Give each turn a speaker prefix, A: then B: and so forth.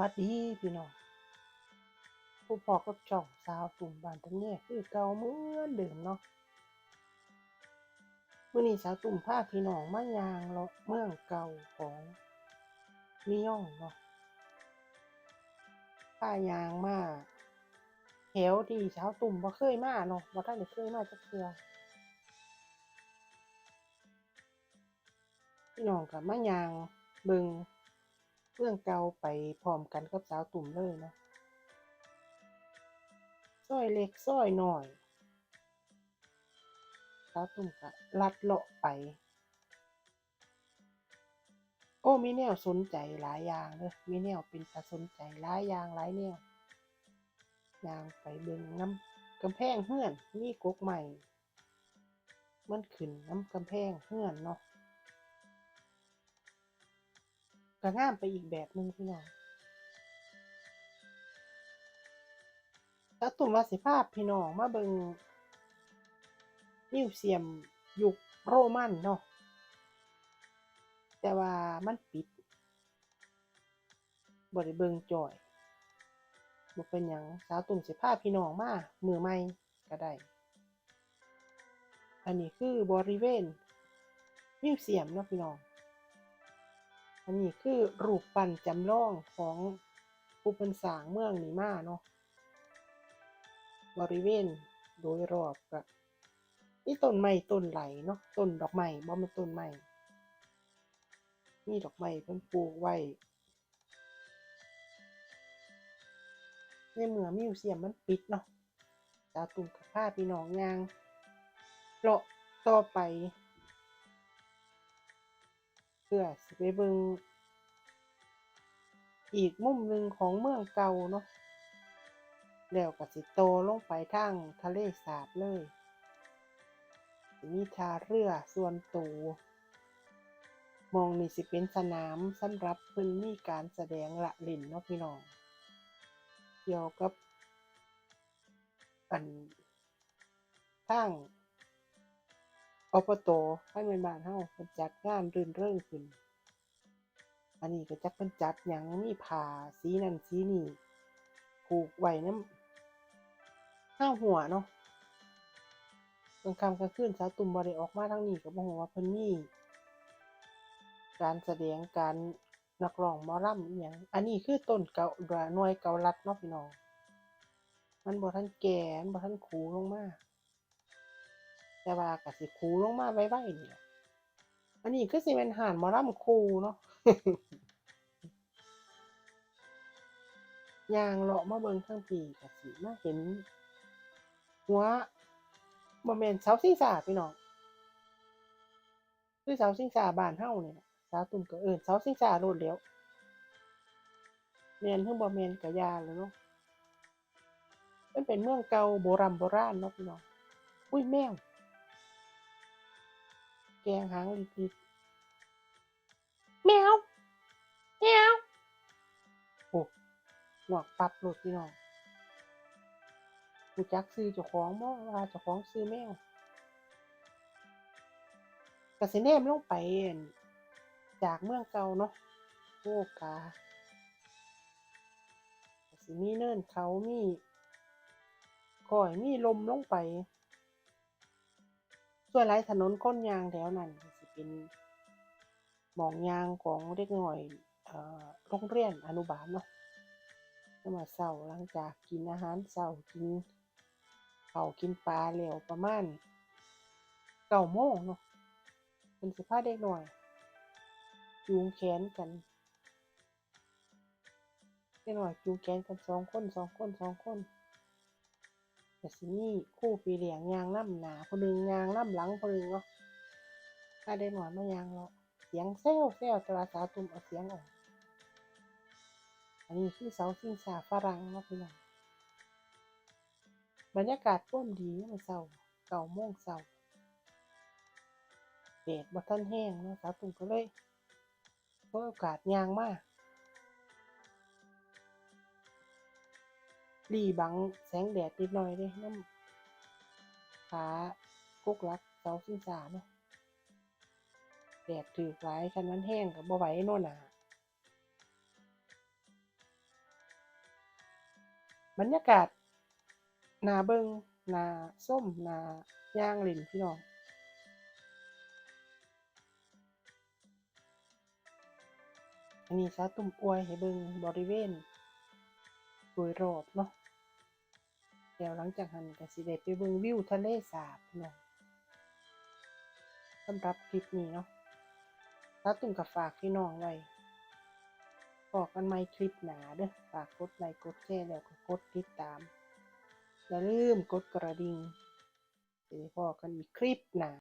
A: วัสดีพี่น้องผู้พอกับช่องสาวตุ่มบานตะเนี่ยคือเก่าเหมือนเดิมเนาะเมื้อนี้สาวตุ่มพาพี่น้องมายางเลาะเมืองเก่าของมิย่องเนาะพายางมาแถวที่สาวตุ่มบ่เคยมาเนาะบ่ทันได้เคยมาจักเทื่อพี่น้องก็มายางเบิง รื่อง เก่าไปพร้อมกันกับสาวตุ่มเลยเนาะซอยเล็กซอยหน้อย สาวตุ่มก็ลัดเลาะไป โอ้มีแนวสนใจหลายอย่างเลยมีแนวเป็นตาสนใจหลายอย่างหลายแนวย่างไปเบิ่งน้ำกำแพงเฮือนมีกกใหม่ มันขึ้นน้ำกำแพงเฮือนเนาะ ก็งามไปอีกแบบหนึ่งพี่น้องแล้วตุ่มวาสิภาพพี่น้องมาเบิงมิวเซียมยุคโรมันเนาะแต่ว่ามันปิดบริเบิงจอยบ่เป็นหยังสาวตุ่มสิภาพพี่น้องมามือใหม่ก็ได้ อันนี้คือบริเวณมิวเซียมเนาะพี่น้อง อันนี้คือรูปปั้นจำลองของผู้เป็นสางเมืองนีมาเนาะบริเวณโดยรอบก็มีต้นไม้ต้นไหลเนาะต้นดอกไม้บ่ม่นต้นไม้มีดอกไม้เพิ่นปลูกไว้ในเมื่อมิวเซียมมันปิดเนาะสาตุ่มกับพาพี่น้องยางเลาะต่อไป พื่อสิไปเบิงอีกมุมหนึ่งของเมืองเก่าเนาะแล้วก็สิโตลงไปทางทะเลสาบเลยมีทาเรือส่วนตัวมองนี่สิเป็นสนามสำหรับเพิ่นมีการแสดงละล่นเนาะพี่น้องเกี่ยวกับอันทาง อบตให้แม่นบานเฮาเพิ่นจัดงานรื่นเริงขึ้น อันนี้ก็จักเพิ่นจัดหยังมีผ้าสีนั่นสีนี้ผูกไว้นำข้าหัวเนาะกลางค่ำกลางคืนสาวตุ่มบ่ได้ออกมาทางนี้ก็บ่ฮู้ว่าเพิ่นมีการแสดงการนักร้องมอลำอีหยังอันนี้คือต้นเกาหน่วยเกาลัดเนาะพี่น้อง มันบ่ทันแก่มันบ่ทันขูลงมา แต่ว่าก็สิคูลงมาไว้ๆนี่อันนี้คือสิเป็นห่านมอลำคูเนาะยางเลาะมาเบิงข้างปีกสิมาเห็น หัวบ่แม่นเสาชิงช้าพี่น้องคือเสาชิงช้าบานเฮานี่ล่ะสาตุ่มก็เอิ้นเสาชิงช้าโลดแล้วแม่นเพิ่งบ่แม่นก็อย่าแล้วเนาะมันเป็นเมืองเก่าโบราณโบราณเนาะพี่น้อง อุ้ยแมว แกงหางลิกๆแมวแมวโอ้หวกปับโลดพี่น้องกูจักซื้อเจ้าของบ่ว่าเจ้าของซื้อแมวก็สิแนมลงไปจากเมืองเก่าเนาะโอ้กาก็สิมีเนินเขามีก้อยมีลมลงไป ส่วนหลายถนนคนยางแถวนั้นก็สิเป็นหม่องยางของเด็กน้อยเอ่อโรงเรียนอนุบาลเนาะยามมื้อเช้าหลังจากกินอาหารเช้ากินข้ากินปลาแล้วประมาณ9โมงเนาะเพิ่นสิพาเด็กหน้อยจูงแขนกันเด็กหน้อยจูงแขนกันสองคนสองคนสองคน ก็สิมีครูพี่เลี้ยงยางน้ำหนาผู้หนึ่งยางน้ำหลังผู้หนึ่งเนาะพาเด็กน้อยมายางเลาะเสียงแซ่วแซ่วแต่ว่าสาวตุ่มเอาเสียงออกอันนี้คือเสาชิงช้าฝรั่งเนาะพี่น้องบรรยากาศร่มดียามมื้อเช้าเก้าโมงเช้าแดดบ่ทันแห้งเนาะสาวตุ่มก็เลยฉวยโอกาสยางมาห ลีบังแสงแดดนิดหน่อยเดะนำขากกลักเสาชิงช้าเนาะแดดถูกหลายคันมันแห้งก็บ่ไหวเนาะหน้าบรรยากาศนาเบิงนาส้มนาย่างหลินพี่น้องอันนี้ซาตุ่มอวยให้เบิงบริเวณโดยรอบเนาะ เดี๋ยวหลังจากนั้นก็สิได้ไปเบิงวิวทะเลสาบเน้องสำหรับคลิปนี้เนาะซาตุ่มกับฝากพี่น้องไว้บอกกันไม่คลิปหนาเด้อฝากกดไลค์กดแชร์แล้วก็กดติดตามอย่าลืมกดกระดิ่งจะได้พอกันอีกคลิปหนา